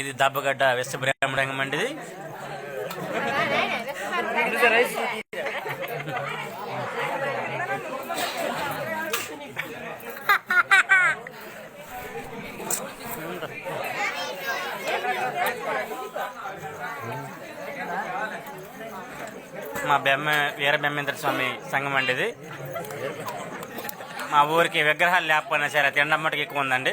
ఇది దబ్బగడ్డ విశ్వబ్రహ్మణ్యం అండి ఇది మా బెమ్మ వీర బెమ్మేంద్ర స్వామి సంఘం అండి ఇది మా ఊరికి విగ్రహాలు లేకపోయినా సరే తినడం మటుకు ఎక్కువ ఉందండి.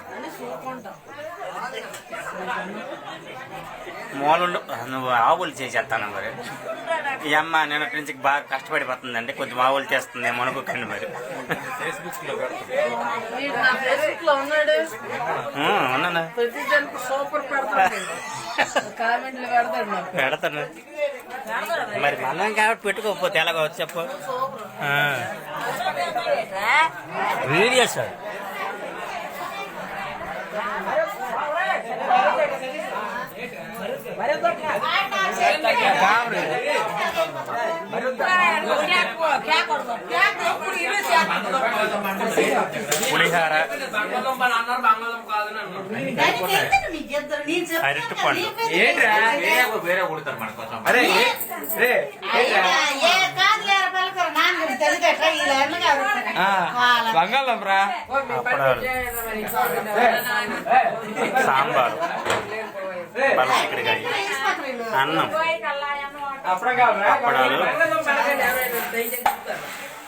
మూలంలో నువ్వు ఆవులు చేసేస్తాను మరి. ఈ అమ్మ నిన్నటి నుంచి బాగా కష్టపడిపోతుందండి కొంచెం ఆవులు చేస్తుంది మనకుకండి మరి. ఉన్నాను? పెడతాను. మరి మనం కాబట్టి పెట్టుకోకపోతే ఎలాగో చెప్పు ఆ. వీడియోస్. పులిహార అరటి పండు వేరే కొడతారు మన కోసం అరే రా అప్పడాలు సాంబారు పలసిక్కడికాయ అన్నం అప్పుడే కాదు అప్పడాలు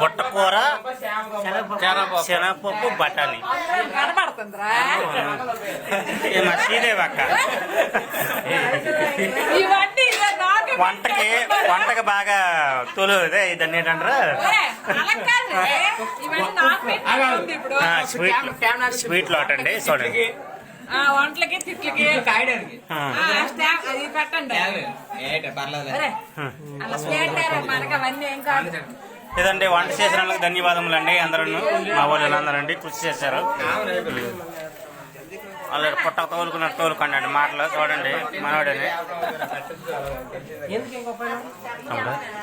బుట్ట కూర శనగపప్పు బఠానీ. ఏ మా శ్రీదేవి అక్క. ఇవన్నీ ఇదే నాకు వంటకి వంటకి బాగా తొలు ఇదే దాన్ని ఏంటంటారు? స్వీట్ స్వీట్ లాట్ అండి చూడండి. వంటలకి తిట్లకి అది పెట్టండి. మనకి? అవన్నీ ఏం కాదు. వంట చేసిన వాళ్ళకి ధన్యవాదములు అండి అందరూ మా వాళ్ళు అందరూ అండి కృషి చేశారు. వాళ్ళు పుట్ట తోలుకున్నట్టు తోలుకోండి అండి. మాటలు చూడండి మనవాడని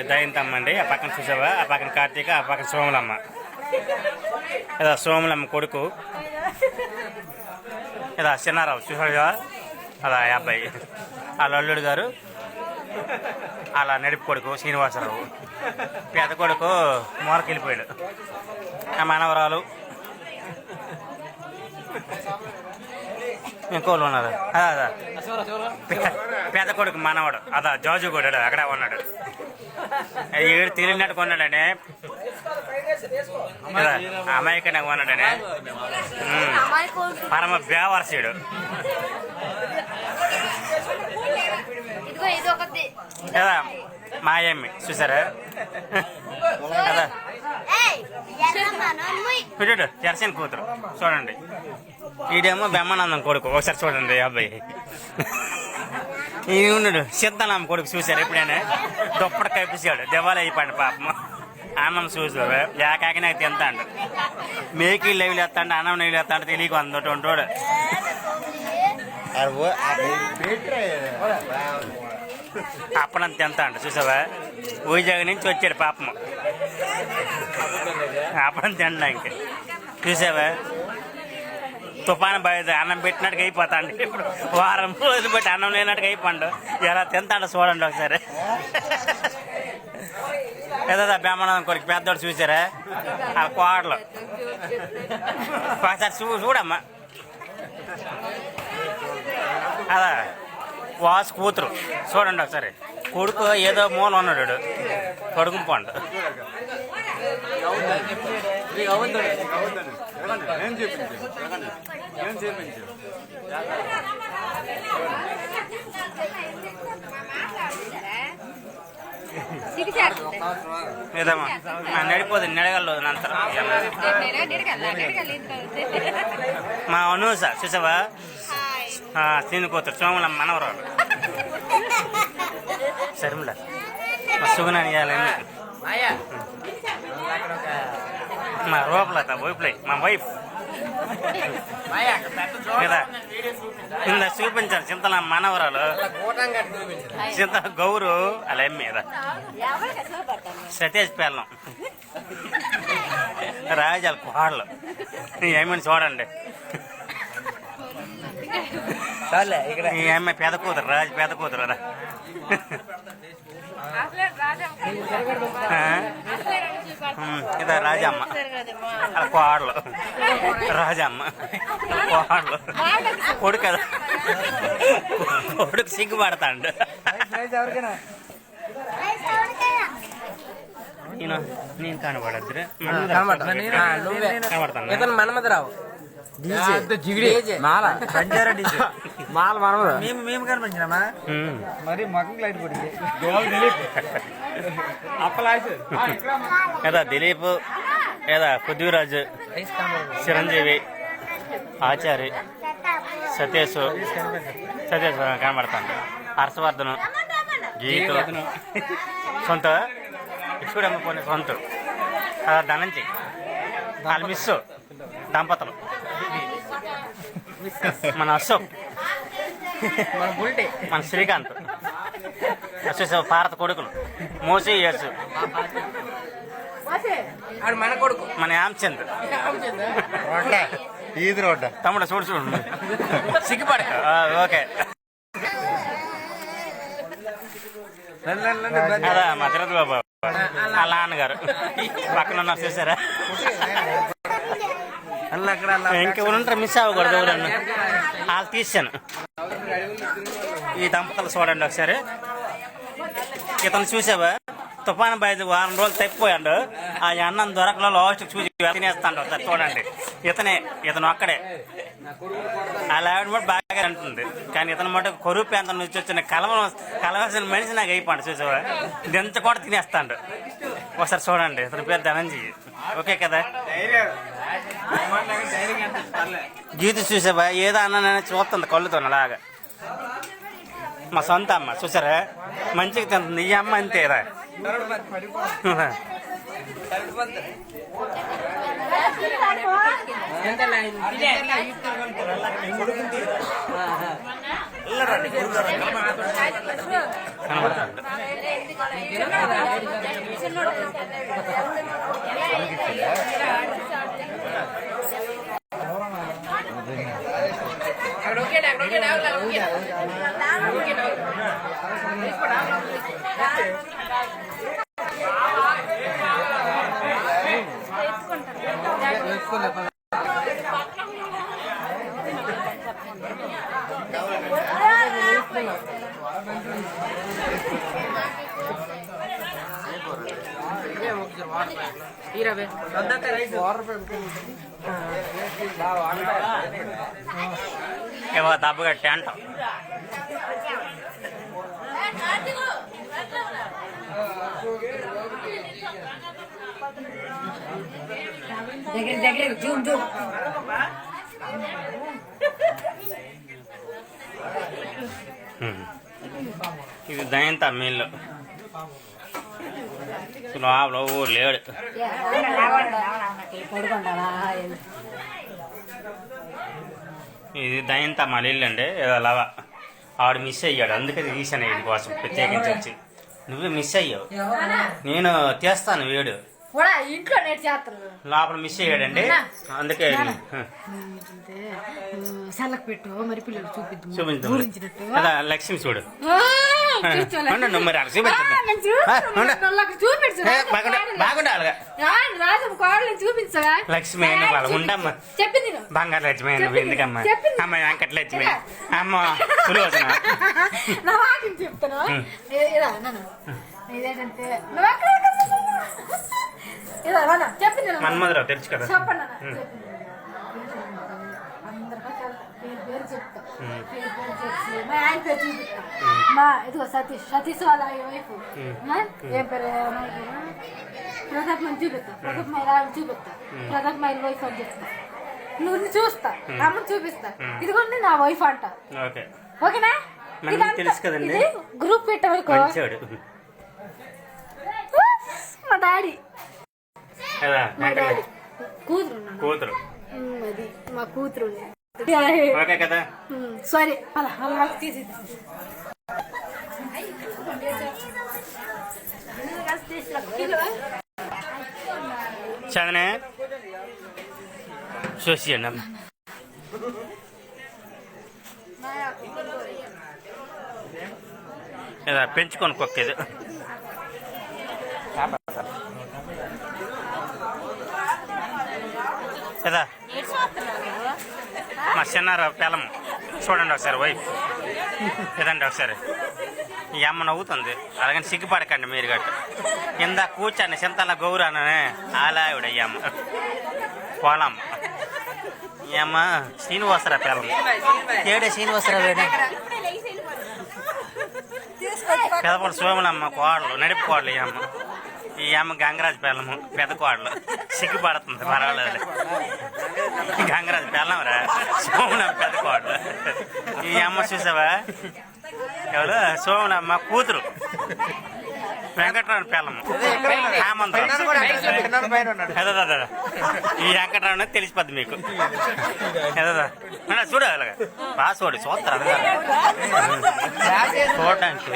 దయంతమ్మ అండి ఆ పక్కన చూసావా? ఆ పక్కన కార్తీక ఆ పక్కన సోములమ్మ. ఇదా సోములమ్మ కొడుకు. ఇదా చిన్నారావు చూసాడు అదా అబ్బాయి. వాళ్ళ అల్లుడు గారు. అలా నడిపి కొడుకు శ్రీనివాసరావు. పెద్ద కొడుకు మోరకి వెళ్ళిపోయాడు ఆ మనవరాలు. ఇంకోళ్ళు ఉన్నారు. అదా అదా. పెద్ద కొడుకు మనవాడు. అదా జాజు కొడాడు అక్కడ ఉన్నాడు. ఏడు తెలియనట్టు కొన్నాడనే? కదా అమాయకంగా కొన్నాడనే. పరమ బేవర్సీడు కదా మాయమ్మి చూసారా? కదా? చూడు జెర్సన్ కూతురు. చూడండి. ఈడేమో బెమ్మనందం కొడుకు. ఒకసారి చూడండి అబ్బాయి. ఈ ఉన్నాడు సిద్ధనామ కొడుకు చూశారు ఎప్పుడైనా? దుప్పటి కప్పించాడు దివాళి అయిపోయాడు పాపం. అన్నం చూసారు ఏకాకి నాకు తింటాడు. మేకి లెవెల్ ఎత్తాడు అన్నం లెవెల్ ఎత్తాడు తెలియకు అందోటి వాడు అప్పనంత తింటాడు చూసావా? వైజాగ్ నుంచి వచ్చాడు పాపం. అప్పడం తినడానికి చూసావా? తుఫాను బయట అన్నం పెట్టినట్టుగా అయిపోతాండి ఇప్పుడు వారం రోజులు పెట్టి అన్నం లేనట్టుగా అయిపోండు. ఎలా తింటాడు చూడండి ఒకసారి. ఏదో బ్రహ్మానందం కొరికి పెద్దోడు చూసారా? ఆ కోడలు. ఒకసారి చూ చూడమ్మా. అదా వాసు కూతురు. చూడండి ఒకసారి. కొడుకు ఏదో మూలం ఉన్నాడు కొడుకు పండు. ఏదమ్మా నడగలదు నంత నేను నిడగల, నిడగల ఇంత. మా అనూస చూసావా? హాయ్. తిని కూతురు సోముల మనవరాలు. సరిముల మా సుగుణాన్ని ఇవ్వాలని మా రూపలత వైపులై మా వైఫ్ కదా కింద చూపించాను చింతల మనవరాలు చింత గౌరు అలా మీద సతీష్ పిల్లం రాజాల కోడలు ఏమని చూడండి ఈ అమ్మాయి పెద్ద కూతురు రాజు పెద్ద కూతురు రా అసలే రాజా ఆ? ఉమ్, ఇదా రాజమ్మ. కోడలు. రాజమ్మ. కోడలు. కొడుకు కదా కొడుకు సిగ్గుపడతాడు నేను నేను కనబడద్దు కనబడతాను. ఇతను మన్మధరావు. మాల. బంజారా డీజే. మాల మనమద? మేము మేము కనిపించినామా ఉమ్. మరి మగం లైట్ కొడికి గోల్ దిలీప్. ఏదా పృథ్వీరాజు? చిరంజీవి? ఆచారి? సతీష్? సతీష్ కనబడతాను. హర్షవర్ధన్? గీతు? సొంత? చూడమ్మ పోనీ సొంత. ధనంజయ్. వాళ్ళు మిస్ దంపతులు. మన అశోక్. మన బుల్టే. మన శ్రీకాంత్. వచ్చేసావు భారత కొడుకులు. మోసీ యేసు. ఆడు మన కొడుకు. మన యామ్చంద్. ఈది రోడ్డ? తమ్ముడు చూడు చూడు. సిగ్గుపడక. ఆ, ఓకే. అదా మా తిరుపతి బాబు. వాళ్ళ నాన్నగారు. పక్కన ఉన్నారు చూసారా? ఇంకెవరుంటారు మిస్ అవ్వకూడదు ఎవరన్నా. వాళ్ళు తీసాను ఈ దంపతులు చూడండి ఒకసారి. ఇతను చూసావా? తుఫాన్ బయట వారం రోజులు తప్పిపోయాడు. ఆ అన్నం దొరకలో లాస్ట్ చూసి తినేస్తాడు ఒకసారి చూడండి. ఇతనే ఇతను ఒక్కడే. అలా ఆవిడ బాగా అంటుంది. కానీ ఇతను మటు కొరువు ప్రాంతం నుంచి వచ్చిన కలవ కలవాల్సిన మనిషి నాకు అయిపోండి చూసావా? దించ కూడా తినేస్తాడు. ఒకసారి చూడండి. ఇతని పేరు ధనంజీ ఓకే కదా? గీత చూసావా ఏదో అన్నానని చూస్తుంది కళ్ళుతో అలాగా మా సొంత అమ్మ చూసారా మంచిగా తింటుంది ఈ అమ్మ అంతేరా కనబడుతుంది అక్కడ ఓకే అక్కడ ఓకే ఓకే ఇరవై ఏవో దెబ్బగా టెంట్ దగ్గర దగ్గర జూమ్ జూమ్. ఇది దయంత మీళ్ళు లోపల ఊరు లేడు. ఇది దయంత మా ఇల్లు అండి. ఏదో లవ ఆవిడ మిస్ అయ్యాడు. అందుకే తీసాను వీడి కోసం. ప్రత్యేకించి వచ్చి. నువ్వే మిస్ అయ్యావు. నేను తీస్తాను వేడు. కూడా ఇంట్లో నేటి చేస్తారు. లోపల మిస్ అయ్యాడండి అందుకే పెట్టు మరి పిల్లలు చూపిద్దాం చూపించు లక్ష్మి చూడు. మరి అలా చూపించు లక్ష్మి ఉండమ్మ. చెప్పింది. బంగారు లక్ష్మి నువ్వు ఎందుకమ్మా. అమ్మ వెంకట లక్ష్మి అమ్మ సులోచన నా వాకింగ్ చెప్తాను. ఉం. ఇ- ఇదా నాన్న. ఇదేంటంటే నువ్వు మన్మధురావు తెలుసు కదా. మా ఆయన పేరు చూపిస్తా. మా ఇదిగో సతీష్ సతీష్ వాళ్ళ వైఫ్ ఏం పేరు? ప్రతాప్ మని చూపిస్తా. ప్రతాప్ మై రావి చూపిస్తా. ప్రతాప్ మై వైఫ్ అని చెప్తా. నువ్వు చూస్తా. అమ్మని చూపిస్తా. ఇదిగోండి నా వైఫ్ అంట. ఓకే. ఓకేనా. ఇది గ్రూప్ పెట్టవరకు మా డాడీ. కూతురు. కూతురు అది మా కూతురు. ఓకే కదా. సరే అలా అలా తీసి చదనే. చూసియండి అమ్మ. ఏదా పెంచుకొని కుక్క ఇది. కదా? మా చిన్నారు పిల్లము. చూడండి ఒకసారి వైఫ్ ఇదండి ఒకసారి. ఈ అమ్మ నవ్వుతుంది. అలాగని సిగ్గుపడకండి మీరు గట్ట. కింద కూర్చొని చింతల గౌరాననే అలా ఆవిడ ఈ అమ్మ. పోలమ్మ ఈ అమ్మ శ్రీనివాసరా పిల్లలు. ఏడే శ్రీనివాసరావు పెదపడు సోమలమ్మ కోడలు నడిపి కోడలు ఈ అమ్మ. ఈ అమ్మ గంగరాజు పిల్లము పెద్ద కోడలు. సిగ్గుపడుతుంది పర్వాలేదు. గంగరాజు పిల్లం రా సోమలమ్మ పెద్ద కోడలు ఈ అమ్మ చూసావా? ఎవరు? సోమలమ్మ కూతురు. వెంకటరావు హేమంతరావు అదే. ఈ వెంకటరావు తెలిసిపోద్ది మీకు. చూడు అలాగా. బాగా చూడు చూస్తారు అదే. చూడడానికి.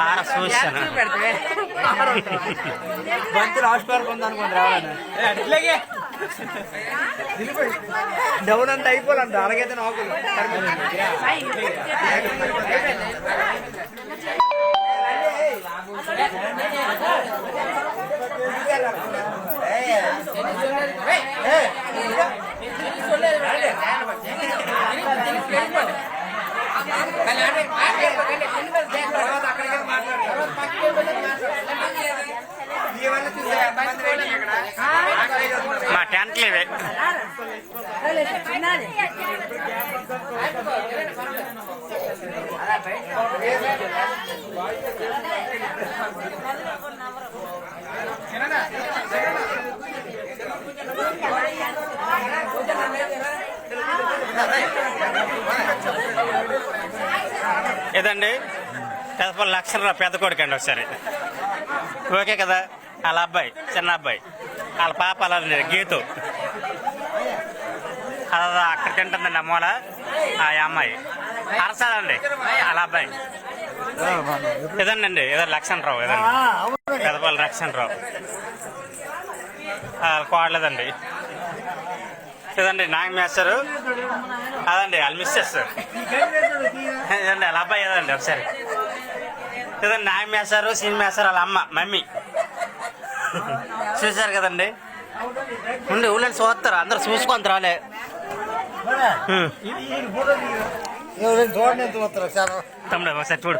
బాగా చూశాను. బంతులు హాస్పిటల్ ఉందనుకోండి రావాలని డౌన్ అంతా అయిపోవాలంట అలాగైతే నాకు ఏదండి? పెద్దపల్లి లక్షణరావు పెద్ద కొడుకు అండి ఒకసారి. ఓకే కదా? వాళ్ళ అబ్బాయి చిన్న అబ్బాయి. వాళ్ళ పాప అలా ఉంది, గీతు. అలా అక్కడ తింటుందండి అమ్మవాళ్ళ. ఆ అమ్మాయి. అరసాదండి వాళ్ళ అబ్బాయి. ఇదండి ఇదో రావు ఇదండి. పెద్దపల్లి లక్ష్మణ్ రావు కోడలేదండి. ఇదండి నాగ మేస్తారు అదండి వాళ్ళ మిస్సెస్. ఇదండి వాళ్ళ అబ్బాయి ఇదండి ఒకసారి. ఇదండి నాగ మేస్తారు సీన్ మేస్తారు వాళ్ళ అమ్మ మమ్మీ. చూశారు కదండి? ఉండి ఊళ్ళని చూస్తారు అందరు చూసుకొని రాలే హ్మ్. చూడండి ఎంత వస్తారు చాలా తమ్ముడు ఒకసారి చూడు.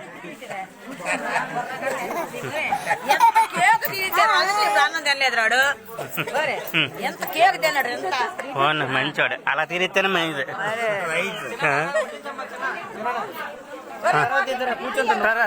ఓన్ మంచోడు. అలా తిరిగితేనే మంచిది. ఆ? కూర్చుంటాను రా, రా.